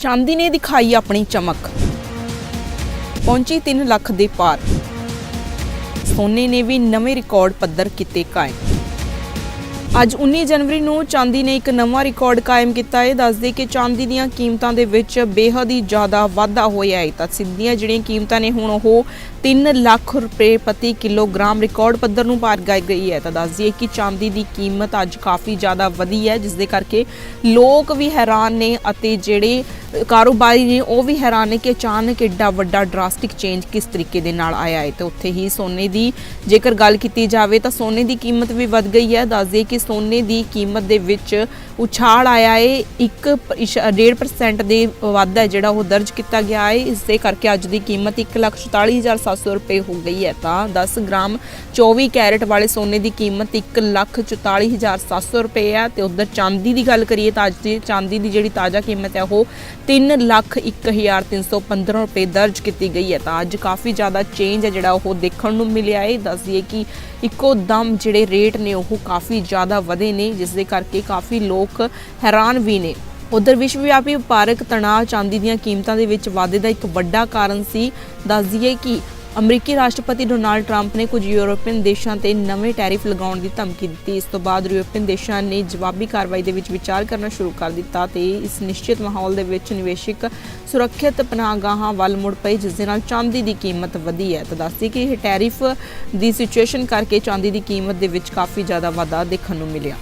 ਚਾਂਦੀ ਨੇ ਦਿਖਾਈ ਆਪਣੀ ਚਮਕ। ਪਹੁੰਚੀ 3 ਲੱਖ ਦੇ ਪਾਰ। ਸੋਨੇ ਨੇ ਵੀ ਨਵੇਂ ਰਿਕਾਰਡ ਪੱਧਰ ਕੀਤੇ ਕਾਇਮ। ਅੱਜ 19 ਜਨਵਰੀ ਨੂੰ ਚਾਂਦੀ ਨੇ ਇੱਕ ਨਵਾਂ ਰਿਕਾਰਡ ਕਾਇਮ ਕੀਤਾ ਹੈ। ਦੱਸਦੇ ਕਿ ਚਾਂਦੀ ਦੀਆਂ ਕੀਮਤਾਂ ਦੇ ਵਿੱਚ ਬੇਹੱਦ ਹੀ ਜ਼ਿਆਦਾ ਵਾਧਾ ਹੋਇਆ ਹੈ। ਤਾਂ ਸਿੱਧੀਆਂ ਜਿਹੜੀਆਂ ਕੀਮਤਾਂ ਨੇ ਹੁਣ ਉਹ 3 ਲੱਖ ਰੁਪਏ ਪ੍ਰਤੀ ਕਿਲੋਗ੍ਰਾਮ ਰਿਕਾਰਡ ਪੱਧਰ ਨੂੰ ਪਾਰ ਕਰ ਗਈ ਹੈ। ਤਾਂ ਦੱਸ ਦਈਏ ਕਿ ਚਾਂਦੀ ਦੀ ਕੀਮਤ ਅੱਜ ਕਾਫੀ ਜ਼ਿਆਦਾ ਵਧੀ ਹੈ, ਜਿਸ ਦੇ ਕਰਕੇ ਲੋਕ ਵੀ ਹੈਰਾਨ ਨੇ ਅਤੇ ਜਿਹੜੇ ਕਾਰੋਬਾਰੀ ਨੇ ਉਹ ਵੀ ਹੈਰਾਨ ਨੇ ਕਿ ਅਚਾਨਕ ਏਡਾ ਵੱਡਾ ਡਰਾਸਟਿਕ ਚੇਂਜ ਕਿਸ ਤਰੀਕੇ ਦੇ ਨਾਲ ਆਇਆ ਹੈ ਤੇ ਉੱਥੇ ਹੀ ਸੋਨੇ ਦੀ, ਜੇਕਰ ਗੱਲ ਕੀਤੀ ਜਾਵੇ ਤਾਂ ਸੋਨੇ ਦੀ ਕੀਮਤ ਵੀ ਵਧ ਗਈ ਹੈ। ਦੱਸ ਦਈਏ ਕਿ ਸੋਨੇ ਦੀ ਕੀਮਤ ਦੇ ਵਿੱਚ ਉਛਾਲ ਆਇਆ ਹੈ। 1.5% ਦੇ ਵਾਧਾ ਜਿਹੜਾ ਉਹ ਦਰਜ ਕੀਤਾ ਗਿਆ ਹੈ। ਇਸ ਦੇ ਕਰਕੇ ਅੱਜ ਦੀ ਕੀਮਤ 144700 ਰੁਪਏ ਹੋ ਗਈ ਹੈ। ਤਾਂ 10 ਗ੍ਰਾਮ 24 ਕੈਰਟ ਵਾਲੇ ਸੋਨੇ ਦੀ ਕੀਮਤ 144700 ਰੁਪਏ ਹੈ। ਤੇ ਉਧਰ ਚਾਂਦੀ ਦੀ ਗੱਲ ਕਰੀਏ ਤਾਂ ਅੱਜ ਦੀ ਚਾਂਦੀ ਦੀ ਜਿਹੜੀ ਤਾਜ਼ਾ ਕੀਮਤ ਹੈ ਉਹ 301315 ਰੁਪਏ ਦਰਜ ਕੀਤੀ ਗਈ ਹੈ। ਤਾਂ ਅੱਜ ਕਾਫੀ ਜ਼ਿਆਦਾ ਚੇਂਜ ਹੈ ਜਿਹੜਾ ਉਹ ਦੇਖਣ ਨੂੰ ਮਿਲਿਆ ਹੈ। ਦੱਸ ਦਈਏ ਕਿ ਇੱਕੋ ਦਮ ਜਿਹੜੇ ਰੇਟ ਨੇ ਉਹ ਕਾਫੀ ਜ਼ਿਆਦਾ ਵਧੇ ਨੇ, ਜਿਸ ਦੇ ਕਰਕੇ ਕਾਫੀ ਲੋਕ ਹੈਰਾਨ ਵੀ ਨੇ। ਉਧਰ ਵਿਸ਼ਵ ਵਿਆਪੀ ਵਪਾਰਕ ਤਣਾਅ ਚਾਂਦੀ ਦੀਆਂ ਕੀਮਤਾਂ ਦੇ ਵਿੱਚ ਵਾਧੇ ਦਾ ਇੱਕ ਵੱਡਾ ਕਾਰਨ ਸੀ। ਦੱਸ ਦਈਏ ਕਿ ਅਮਰੀਕੀ ਰਾਸ਼ਟਰਪਤੀ ਡੋਨਾਲਡ ਟਰੰਪ ਨੇ ਕੁਝ ਯੂਰੋਪੀਅਨ ਦੇਸ਼ਾਂ ਤੇ ਨਵੇਂ ਟੈਰਿਫ ਲਗਾਉਣ ਦੀ ਧਮਕੀ ਦਿੱਤੀ। ਇਸ ਤੋਂ ਬਾਅਦ ਯੂਰੋਪੀਅਨ ਦੇਸ਼ਾਂ ਨੇ ਜਵਾਬੀ ਕਾਰਵਾਈ ਦੇ ਵਿੱਚ ਵਿਚਾਰ ਕਰਨਾ ਸ਼ੁਰੂ ਕਰ ਦਿੱਤਾ ਤੇ ਇਸ ਨਿਸ਼ਚਿਤ ਮਾਹੌਲ ਦੇ ਵਿੱਚ ਨਿਵੇਸ਼ਕ ਸੁਰੱਖਿਅਤ ਪਨਾਹਗਾਹਾਂ ਵੱਲ ਮੁੜ ਪਏ, ਜਿਸ ਦੇ ਨਾਲ ਚਾਂਦੀ ਦੀ ਕੀਮਤ ਵਧੀ ਹੈ। ਤਾਂ ਦੱਸਦੀ ਕਿ ਇਹ ਟੈਰਿਫ ਦੀ ਸਿਚੁਏਸ਼ਨ ਕਰਕੇ ਚਾਂਦੀ ਦੀ ਕੀਮਤ ਦੇ ਵਿੱਚ ਕਾਫੀ ਜ਼ਿਆਦਾ ਵਾਧਾ ਦੇਖਣ ਨੂੰ ਮਿਲਿਆ।